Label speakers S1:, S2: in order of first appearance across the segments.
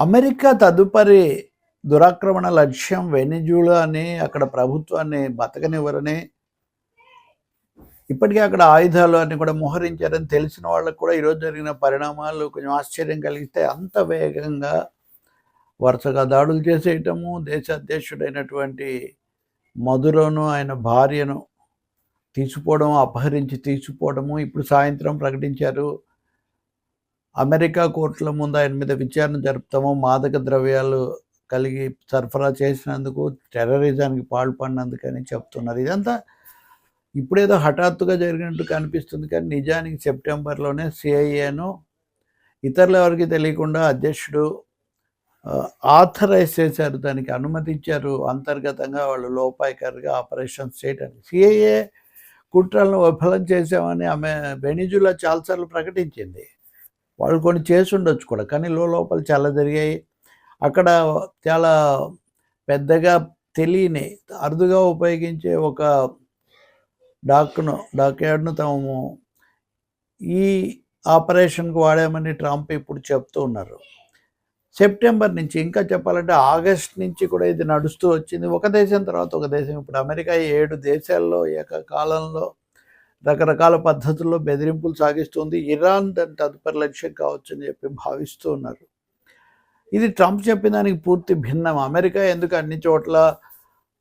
S1: America తదుపరి దురాక్రమణ లక్ష్యం వెనిజులాని అక్కడ ప్రభుత్వాన్ని బతకనివ్వరని ఇప్పటికే అక్కడ ఆయుధాలు అన్ని కూడా మోహరించారని తెలిసిన వాళ్ళకు కూడా ఈరోజు జరిగిన పరిణామాలు కొంచెం ఆశ్చర్యం కలిగితే అంత వేగంగా వరుసగా దాడులు చేసేయటము దేశ అధ్యక్షుడైనటువంటి మధురను ఆయన భార్యను తీసుకోవడం అపహరించి తీసుకోవడము ఇప్పుడు సాయంత్రం ప్రకటించారు. అమెరికా కోర్టుల ముందు ఆయన మీద విచారణ జరుపుతాము మాదక ద్రవ్యాలు కలిగి సరఫరా చేసినందుకు టెర్రరిజానికి పాల్పడినందుకని చెప్తున్నారు. ఇదంతా ఇప్పుడేదో హఠాత్తుగా జరిగినట్టు కనిపిస్తుంది కానీ నిజానికి సెప్టెంబర్లోనే సిఐఏను ఇతరుల ఎవరికి తెలియకుండా అధ్యక్షుడు ఆథరైజ్ చేశారు. దానికి అనుమతించారు అంతర్గతంగా వాళ్ళు లోపాయికారిగా ఆపరేషన్స్ చేయడానికి సిఐఏ కుట్రలను విఫలం చేశామని ఆమె వెనిజులా చాలాసార్లు ప్రకటించింది. వాళ్ళు కొన్ని చేసి ఉండొచ్చు కూడా. కానీ లో లోపల చాలా జరిగాయి. అక్కడ చాలా పెద్దగా తెలియని అరుదుగా ఉపయోగించే ఒక డాక్ను డాక్యార్డ్ను తాము ఈ ఆపరేషన్కు వాడామని ట్రంప్ ఇప్పుడు చెప్తూ ఉన్నారు. సెప్టెంబర్ నుంచి ఇంకా చెప్పాలంటే ఆగస్ట్ నుంచి కూడా ఇది నడుస్తూ వచ్చింది. ఒక దేశం తర్వాత ఒక దేశం. ఇప్పుడు అమెరికా ఏడు దేశాల్లో ఏకకాలంలో రకరకాల పద్ధతుల్లో బెదిరింపులు సాగిస్తుంది. ఇరాన్ దాని తదుపరి లక్ష్యం కావచ్చు అని చెప్పి భావిస్తూ ఉన్నారు. ఇది ట్రంప్ చెప్పిన దానికి పూర్తి భిన్నం. అమెరికా ఎందుకు అన్ని చోట్ల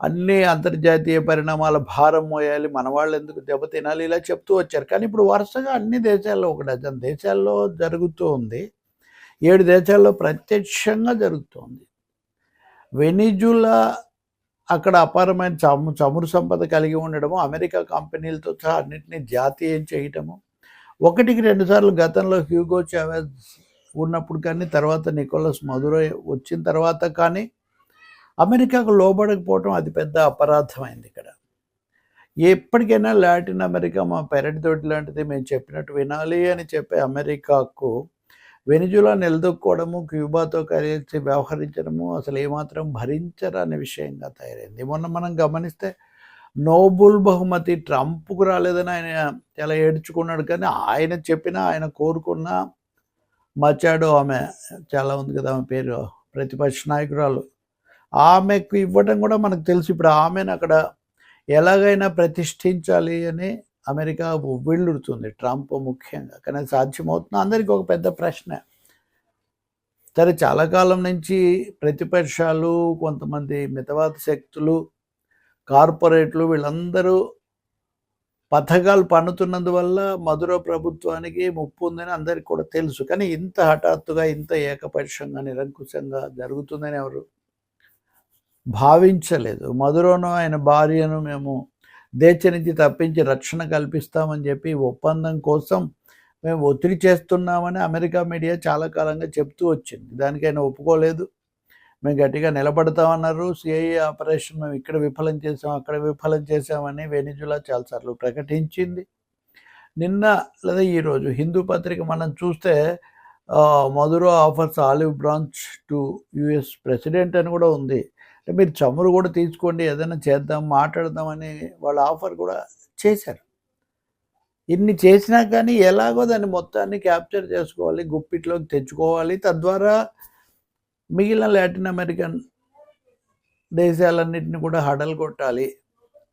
S1: అన్ని అంతర్జాతీయ పరిణామాల భారం మోయాలి? మన వాళ్ళు ఎందుకు దెబ్బతినాలి ఇలా చెప్తూ వచ్చారు. కానీ ఇప్పుడు వరుసగా అన్ని దేశాల్లో ఒక డజన్ దేశాల్లో జరుగుతూ ఉంది. ఏడు దేశాల్లో ప్రత్యక్షంగా జరుగుతోంది వెనిజులా అక్కడ అపారమైన చము చమురు సంపద కలిగి ఉండడము అమెరికా కంపెనీలతో సహా అన్నింటినీ జాతీయం చేయటము. ఒకటికి రెండుసార్లు గతంలో హ్యూగో చావెజ్ ఉన్నప్పుడు కానీ తర్వాత నికోలస్ మధురో వచ్చిన తర్వాత కానీ అమెరికాకు లోబడకపోవటం అది పెద్ద అపరాధమైంది ఇక్కడ. ఎప్పటికైనా లాటిన్ అమెరికా మా పెరటి తోటి లాంటిది మేము చెప్పినట్టు వినాలి అని చెప్పే అమెరికాకు వెనిజులా నిలదొక్కోవడము క్యూబాతో కలిసి వ్యవహరించడము అసలు ఏమాత్రం భరించరనే విషయంగా తయారైంది. మొన్న మనం గమనిస్తే నోబుల్ బహుమతి ట్రంప్కు రాలేదని ఆయన చాలా ఏడ్చుకున్నాడు. కానీ ఆయన చెప్పిన ఆయన కోరుకున్న మచాడో ఆమె చాలా ఉంది కదా ఆమె పేరు ప్రతిపక్ష నాయకురాలు. ఆమెకు ఇవ్వడం కూడా మనకు తెలుసు. ఇప్పుడు ఆమెను అక్కడ ఎలాగైనా ప్రతిష్ఠించాలి అని అమెరికా ఉవ్విళ్ళుడుతుంది ట్రంప్ ముఖ్యంగా. కానీ అది సాధ్యమవుతుంది? అందరికీ ఒక పెద్ద ప్రశ్న. సరే చాలా కాలం నుంచి ప్రతిపక్షాలు కొంతమంది మితవాద శక్తులు కార్పొరేట్లు వీళ్ళందరూ పథకాలు పన్నుతున్నందువల్ల మధుర ప్రభుత్వానికి ముప్పు ఉందని అందరికీ కూడా తెలుసు. కానీ ఇంత హఠాత్తుగా ఇంత ఏకపక్షంగా నిరంకుశంగా జరుగుతుందని ఎవరు భావించలేదు. మధురను ఆయన భార్యను మేము దేశ నుంచి తప్పించి రక్షణ కల్పిస్తామని చెప్పి ఒప్పందం కోసం మేము ఒత్తిడి చేస్తున్నామని అమెరికా మీడియా చాలా కాలంగా చెప్తూ వచ్చింది. దానికైనా ఒప్పుకోలేదు. మేము గట్టిగా నిలబడతామన్నారు. సిఐఏ ఆపరేషన్ మేము ఇక్కడ విఫలం చేసాం అక్కడ విఫలం చేసామని వెనిజులా చాలాసార్లు ప్రకటించింది. నిన్న లేదా ఈరోజు హిందూ పత్రిక మనం చూస్తే Maduro offers olive branch to US president అని కూడా ఉంది. అంటే మీరు చమురు కూడా తీసుకోండి ఏదైనా చేద్దాం మాట్లాడదామని వాళ్ళ ఆఫర్ కూడా చేశారు. ఇన్ని చేసినా కానీ ఎలాగో దాన్ని మొత్తాన్ని క్యాప్చర్ చేసుకోవాలి గుప్పిట్లోకి తెచ్చుకోవాలి. తద్వారా మిగిలిన లాటిన్ అమెరికన్ దేశాలన్నింటినీ కూడా హడలు కొట్టాలి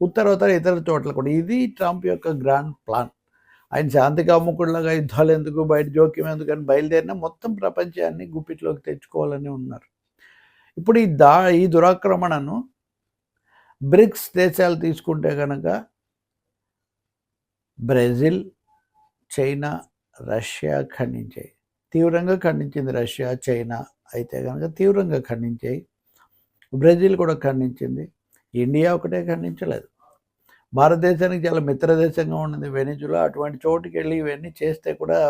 S1: ఉత్తరోత్తర ఇతర చోట్ల కూడా. ఇది ట్రంప్ యొక్క గ్రాండ్ ప్లాన్. ఆయన శాంతి కాముకుడిలాగా యుద్ధాలు ఎందుకు బయట జోక్యం ఎందుకు అని బయలుదేరిన మొత్తం ప్రపంచాన్ని గుప్పిట్లోకి తెచ్చుకోవాలని ఉన్నారు. ఇప్పుడు ఈ దా ఈ దురాక్రమణను బ్రిక్స్ దేశాలు తీసుకుంటే కనుక బ్రెజిల్ చైనా రష్యా ఖండించాయి. తీవ్రంగా ఖండించింది రష్యా చైనా అయితే కనుక తీవ్రంగా ఖండించాయి. బ్రెజిల్ కూడా ఖండించింది. ఇండియా ఒకటే ఖండించలేదు. భారతదేశానికి చాలా మిత్రదేశంగా ఉన్నది. వెనిజులా అటువంటి చోటుకి వెళ్ళి ఇవన్నీ చేస్తే కూడా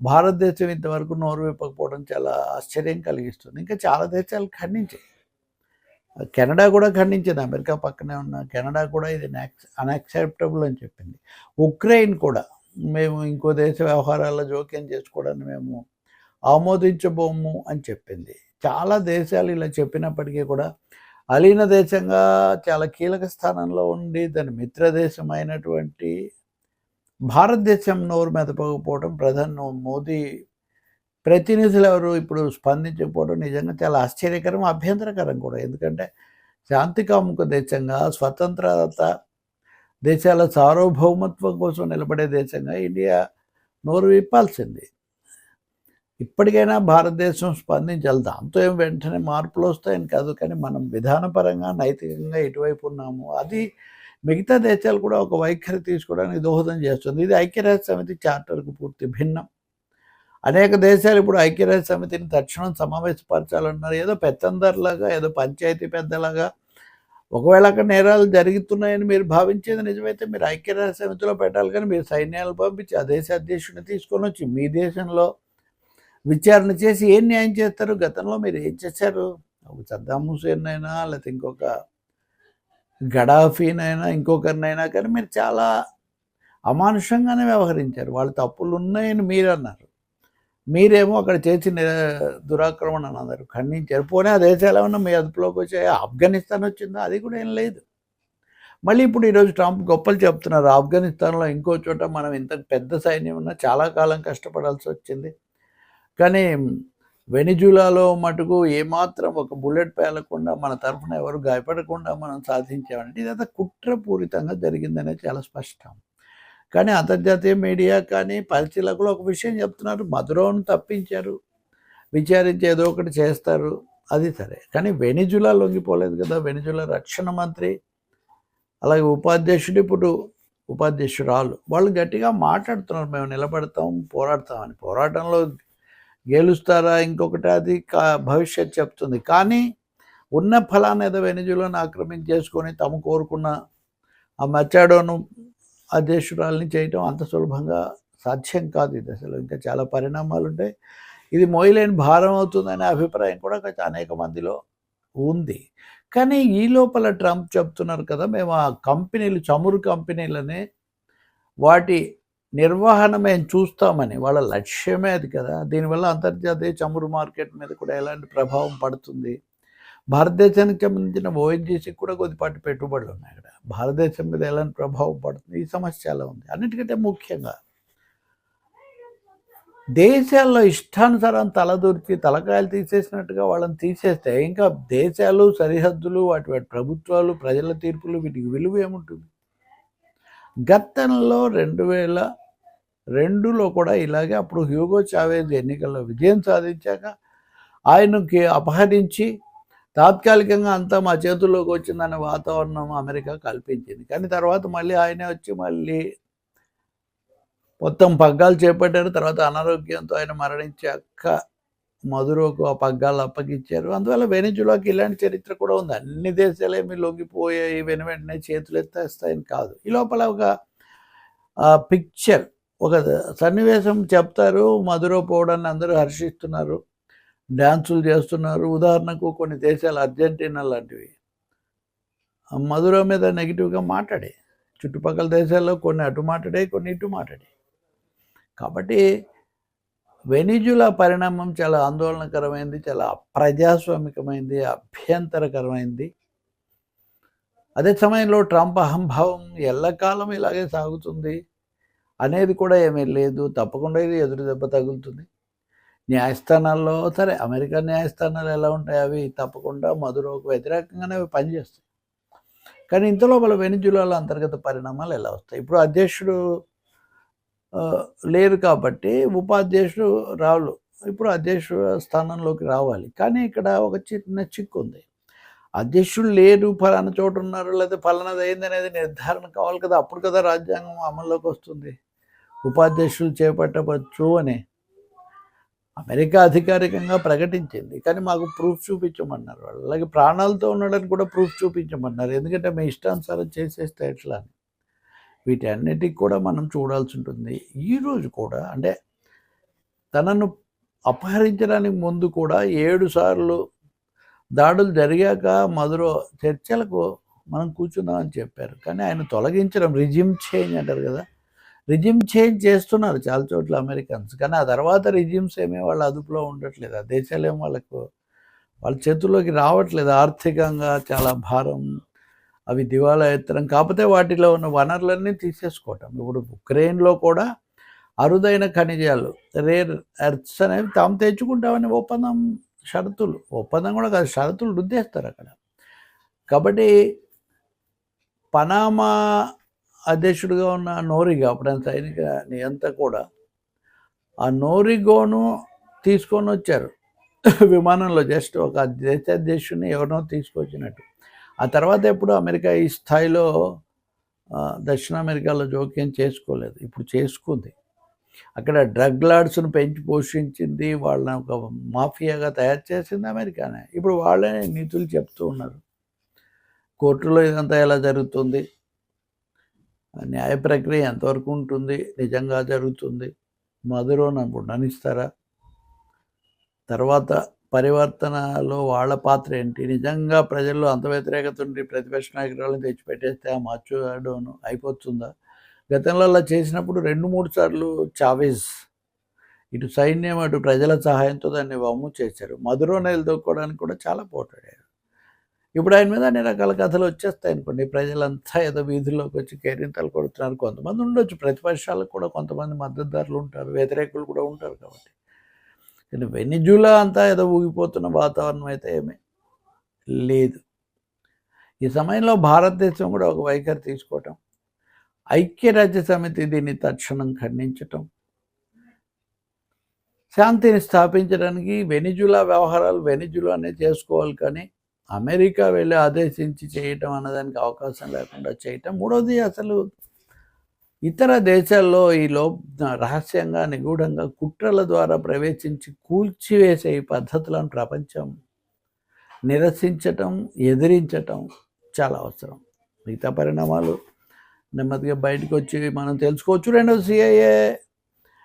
S1: భారతదేశం ఇంతవరకు నోరు విప్పకపోవడం చాలా ఆశ్చర్యం కలిగిస్తుంది. ఇంకా చాలా దేశాలు ఖండించాయి. కెనడా కూడా ఖండించింది. అమెరికా పక్కనే ఉన్న కెనడా కూడా ఇది అన్యాక్సెప్టబుల్ అని చెప్పింది. ఉక్రెయిన్ కూడా. మేము ఇంకో దేశ వ్యవహారాల్లో జోక్యం చేసుకోవడానికి మేము ఆమోదించబోము అని చెప్పింది. చాలా దేశాలు ఇలా చెప్పినప్పటికీ కూడా అలీన దేశంగా చాలా కీలక స్థానంలో ఉండి దాని మిత్రదేశం అయినటువంటి భారతదేశం నోరు మెదపకపోవడం ప్రధాని. మోదీ ప్రతినిధులు ఎవరు ఇప్పుడు స్పందించకపోవడం నిజంగా చాలా ఆశ్చర్యకరం అభ్యంతరకరం కూడా. ఎందుకంటే శాంతి కాముక దేశంగా స్వతంత్రత దేశాల సార్వభౌమత్వం కోసం నిలబడే దేశంగా ఇండియా నోరు విప్పాల్సింది. ఇప్పటికైనా భారతదేశం స్పందించాలి. దాంతో ఏం వెంటనే మార్పులు వస్తాయని కాదు కానీ మనం విధానపరంగా నైతికంగా ఎటువైపు ఉన్నాము అది మిగతా దేశాలు కూడా ఒక వైఖరి తీసుకోవడానికి దోహదం చేస్తుంది. ఇది ఐక్యరాజ్య సమితి చార్టర్కు పూర్తి భిన్నం. అనేక దేశాలు ఇప్పుడు ఐక్యరాజ్య సమితిని తక్షణం సమావేశపరచాలన్నారు. ఏదో పెత్తందర్లాగా ఏదో పంచాయతీ పెద్దలాగా. ఒకవేళ అక్కడ నేరాలు జరుగుతున్నాయని మీరు భావించేది నిజమైతే మీరు ఐక్యరాజ్య సమితిలో పెట్టాలి. కానీ మీరు సైన్యాలు పంపించి ఆ దేశ అధ్యక్షుడిని తీసుకొని వచ్చి మీ దేశంలో విచారణ చేసి ఏం న్యాయం చేస్తారు? గతంలో మీరు ఏం చేశారు? ఒక సద్దాం హుసేన్ అయినా లేకపోతే ఇంకొక గడాఫీనైనా ఇంకొకరినైనా కానీ మీరు చాలా అమానుషంగానే వ్యవహరించారు. వాళ్ళ తప్పులు ఉన్నాయని మీరు అన్నారు మీరేమో అక్కడ చేసిన దురాక్రమణ అన్నారు. ఖండించారు. పోనీ ఆ దేశాలు ఏమన్నా మీ అదుపులోకి వచ్చాయి? ఆఫ్ఘనిస్తాన్ వచ్చిందా? అది కూడా ఏం లేదు. మళ్ళీ ఇప్పుడు ఈరోజు ట్రంప్ గొప్పలు చెప్తున్నారు. ఆఫ్ఘనిస్తాన్లో ఇంకో చోట మనం ఇంత పెద్ద సైన్యం ఉన్నా చాలా కాలం కష్టపడాల్సి వచ్చింది. కానీ వెనిజులాలో మటుకు ఏమాత్రం ఒక బుల్లెట్ పేలకుండా మన తరఫున ఎవరు గాయపడకుండా మనం సాధించామంటే ఇదంతా కుట్రపూరితంగా జరిగిందనే చాలా స్పష్టం. కానీ అంతర్జాతీయ మీడియా కానీ పరిశీలకులు ఒక విషయం చెప్తున్నారు మధురోను తప్పించారు విచారించి ఏదో ఒకటి చేస్తారు అది సరే. కానీ వెనిజులా లొంగిపోలేదు కదా వెనిజులా రక్షణ మంత్రి అలాగే ఉపాధ్యక్షుడు ఇప్పుడు ఉపాధ్యక్షురాలు. వాళ్ళు గట్టిగా మాట్లాడుతున్నారు మేము నిలబడతాం పోరాడతామని. పోరాటంలో గెలుస్తారా ఇంకొకటి అది కా భవిష్యత్ చెప్తుంది. కానీ ఉన్న ఫలాన్ని ఏదో వెనిజులను ఆక్రమించేసుకొని తమ కోరుకున్న ఆ మచ్చాడోను అధ్యక్షురాలని చేయటం అంత సులభంగా సాధ్యం కాదు ఇది అసలు ఇంకా చాలా పరిణామాలు ఉంటాయి. ఇది మోయలేని భారం అవుతుందనే అభిప్రాయం కూడా అనేక మందిలో ఉంది. కానీ ఈ లోపల ట్రంప్ చెప్తున్నారు కదా మేము ఆ కంపెనీలు చమురు కంపెనీలని వాటి నిర్వహణ మేము చూస్తామని వాళ్ళ లక్ష్యమే అది కదా. దీనివల్ల అంతర్జాతీయ చమురు మార్కెట్ మీద కూడా ఎలాంటి ప్రభావం పడుతుంది? భారతదేశానికి సంబంధించిన ఓఎన్జీసీకి కూడా కొద్దిపాటి పెట్టుబడులు ఉన్నాయి అక్కడ భారతదేశం మీద ఎలాంటి ప్రభావం పడుతుంది? ఈ సమస్య ఎలా ఉంది? అన్నిటికంటే ముఖ్యంగా దేశాల్లో ఇష్టానుసారం తలదూర్చి తలకాయలు తీసేసినట్టుగా వాళ్ళని తీసేస్తే ఇంకా దేశాలు సరిహద్దులు వాటి వాటి ప్రభుత్వాలు ప్రజల తీర్పులు వీటికి విలువ ఏముంటుంది? గతంలో రెండు వేల రెండులో కూడా ఇలాగే అప్పుడు హ్యూగో చావేజ్ ఎన్నికల్లో విజయం సాధించాక ఆయనకి అపహరించి తాత్కాలికంగా అంతా మా చేతుల్లోకి వచ్చిందనే వాతావరణం అమెరికా కల్పించింది. కానీ తర్వాత మళ్ళీ ఆయనే వచ్చి మళ్ళీ మొత్తం పగ్గాలు చేపట్టారు. తర్వాత అనారోగ్యంతో ఆయన మరణించాక మధురకు ఆ పగ్గాలు అప్పగించారు. అందువల్ల వెనిజులాకి ఇలాంటి చరిత్ర కూడా ఉంది. అన్ని దేశాలు ఏమి లొంగిపోయాయి. వెను వెంటనే చేతులు ఎత్తేస్తాయని కాదు. ఈ లోపల ఒక పిక్చర్ ఒక సన్నివేశం చెప్తారు మధురో పోవడాన్ని అందరూ హర్షిస్తున్నారు డ్యాన్సులు చేస్తున్నారు. ఉదాహరణకు కొన్ని దేశాలు అర్జెంటీనా లాంటివి. మధుర మీద నెగిటివ్గా మాట్లాడే. చుట్టుపక్కల దేశాల్లో కొన్ని అటు మాట్లాడే కొన్ని ఇటు మాట్లాడే కాబట్టి వెనిజులా పరిణామం చాలా ఆందోళనకరమైంది చాలా ప్రజాస్వామికమైంది అభ్యంతరకరమైంది. అదే సమయంలో ట్రంప్ అహంభావం ఎల్లకాలం ఇలాగే సాగుతుంది. అనేది కూడా ఏమీ లేదు. తప్పకుండా ఇది ఎదురు దెబ్బ తగులుతుంది. న్యాయస్థానాల్లో సరే అమెరికా న్యాయస్థానాలు ఎలా ఉంటాయి? అవి తప్పకుండా మధురకు వ్యతిరేకంగానే అవి పనిచేస్తాయి. కానీ ఇంతలోపల వెనిజులాలో అంతర్గత పరిణామాలు ఎలా వస్తాయి? ఇప్పుడు అధ్యక్షుడు లేరు కాబట్టి ఉపాధ్యక్షుడు రావులు. ఇప్పుడు అధ్యక్షుడు స్థానంలోకి రావాలి. కానీ ఇక్కడ ఒక చిన్న చిక్కు ఉంది. అధ్యక్షుడు లేరు ఫలానా చోటు ఉన్నారు లేదా ఫలానాది అయింది అనేది నిర్ధారణ కావాలి కదా. అప్పుడు కదా రాజ్యాంగం అమల్లోకి వస్తుంది. ఉపాధ్యక్షులు చేపట్టవచ్చు అని అమెరికా అధికారికంగా ప్రకటించింది. కానీ మాకు ప్రూఫ్ చూపించమన్నారు వాళ్ళు. అలాగే ప్రాణాలతో ఉండడానికి కూడా ప్రూఫ్ చూపించమన్నారు. ఎందుకంటే మీ ఇష్టానుసారం చేసేస్తే ఎట్లా అని. వీటన్నిటికి కూడా మనం చూడాల్సి ఉంటుంది. ఈరోజు కూడా అంటే తనను అపహరించడానికి ముందు కూడా ఏడు సార్లు దాడులు జరిగాక మధురో చర్చలకు మనం కూర్చుందామని చెప్పారు. కానీ ఆయన తొలగించడం రిజిమ్ చేంజ్ అంటారు కదా రిజిమ్ చేంజ్ చేస్తున్నారు చాలా చోట్ల అమెరికన్స్. కానీ ఆ తర్వాత రిజిమ్స్ ఏమీ వాళ్ళ అదుపులో ఉండట్లేదు. ఆ దేశాలు ఏమో వాళ్ళకు వాళ్ళ చేతుల్లోకి రావట్లేదు. ఆర్థికంగా చాలా భారం అవి దివాలా ఎత్తడం. కాకపోతే వాటిలో ఉన్న వనరులన్నీ తీసేసుకోవటం. ఇప్పుడు ఉక్రెయిన్లో కూడా అరుదైన ఖనిజాలు రేర్ ఎర్త్స్ అనేవి తాము తెచ్చుకుంటామని ఒప్పందం షరతులు. ఒప్పందం కూడా కాదు షరతులు రుద్దేస్తారు అక్కడ. కాబట్టి పనామా అధ్యక్షుడిగా ఉన్న నోరిగా అప్పుడు సైనిక నియంత కూడా ఆ నోరిగోను తీసుకొని వచ్చారు. విమానంలో జస్ట్ ఒక దేశాధ్యక్షుడిని ఎవరినో తీసుకొచ్చినట్టు. ఆ తర్వాత ఎప్పుడు అమెరికా ఈ స్థాయిలో దక్షిణ అమెరికాలో జోక్యం చేసుకోలేదు. ఇప్పుడు చేసుకుంది. అక్కడ డ్రగ్ లాడ్స్ను పెంచి పోషించింది వాళ్ళని ఒక మాఫియాగా తయారు చేసింది అమెరికానే. ఇప్పుడు వాళ్ళే నీతులు చెప్తూ ఉన్నారు. కోర్టులో ఇదంతా ఎలా జరుగుతుంది? న్యాయ ప్రక్రియ ఎంతవరకు ఉంటుంది? నిజంగా జరుగుతుంది. మధురో నాకు ఉండనిస్తారా తర్వాత పరివర్తనలో వాళ్ళ పాత్ర ఏంటి? నిజంగా ప్రజల్లో అంత వ్యతిరేకత ఉండి ప్రతిపక్ష నాయకురాలను తెచ్చిపెట్టేస్తే ఆ మార్చుడోను అయిపోతుందా? గతంలో అలా చేసినప్పుడు రెండు మూడు సార్లు చావేజ్ ఇటు సైన్యం అటు ప్రజల సహాయంతో దాన్ని వమ్ము చేశారు. మధురో నిలదొక్కోవడానికి కూడా చాలా పోటాడారు. ఇప్పుడు ఆయన మీద అన్ని రకాల కథలు వచ్చేస్తాయి అనుకోండి ప్రజలంతా ఏదో వీధుల్లోకి వచ్చి కేరింతలు కొడుతున్నారు. కొంతమంది ఉండొచ్చు. ప్రతిపక్షాలకు కూడా కొంతమంది మద్దతుదారులు ఉంటారు. వ్యతిరేకులు కూడా ఉంటారు కాబట్టి. కానీ వెనిజులా అంతా ఏదో ఊగిపోతున్న వాతావరణం అయితే ఏమీ లేదు. ఈ సమయంలో భారతదేశం కూడా ఒక వైఖరి తీసుకోవటం ఐక్యరాజ్య సమితి దీన్ని తక్షణం ఖండించటం శాంతిని స్థాపించడానికి వెనిజులా వ్యవహారాలు వెనిజులానే చేసుకోవాలి కానీ అమెరికా వెళ్ళి ఆదేశించి చేయటం అన్నదానికి అవకాశం లేకుండా చేయటం. మూడవది అసలు ఇతర దేశాల్లో ఈ లో రహస్యంగా నిగూఢంగా కుట్రల ద్వారా ప్రవేశించి కూల్చివేసే ఈ పద్ధతులను ప్రపంచం నిరసించటం ఎదిరించటం చాలా అవసరం. మిగతా పరిణామాలు నెమ్మదిగా బయటకు వచ్చి మనం తెలుసుకోవచ్చు. రెండవ సిఐఏ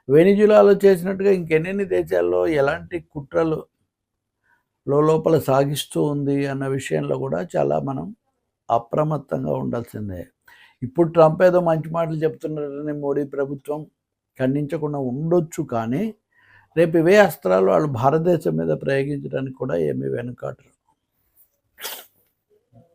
S1: వెనిజులాలో చేసినట్టుగా ఇంకెన్నెన్ని దేశాల్లో ఎలాంటి కుట్రలు లోపల సాగిస్తూ ఉంది అన్న విషయంలో కూడా చాలా మనం అప్రమత్తంగా ఉండాల్సిందే. ఇప్పుడు ట్రంప్ ఏదో మంచి మాటలు చెప్తున్నారని మోడీ ప్రభుత్వం ఖండించకుండా ఉండొచ్చు కానీ రేపు ఇవే అస్త్రాలు వాళ్ళు భారతదేశం మీద ప్రయోగించడానికి కూడా ఏమీ వెనుకాటరు.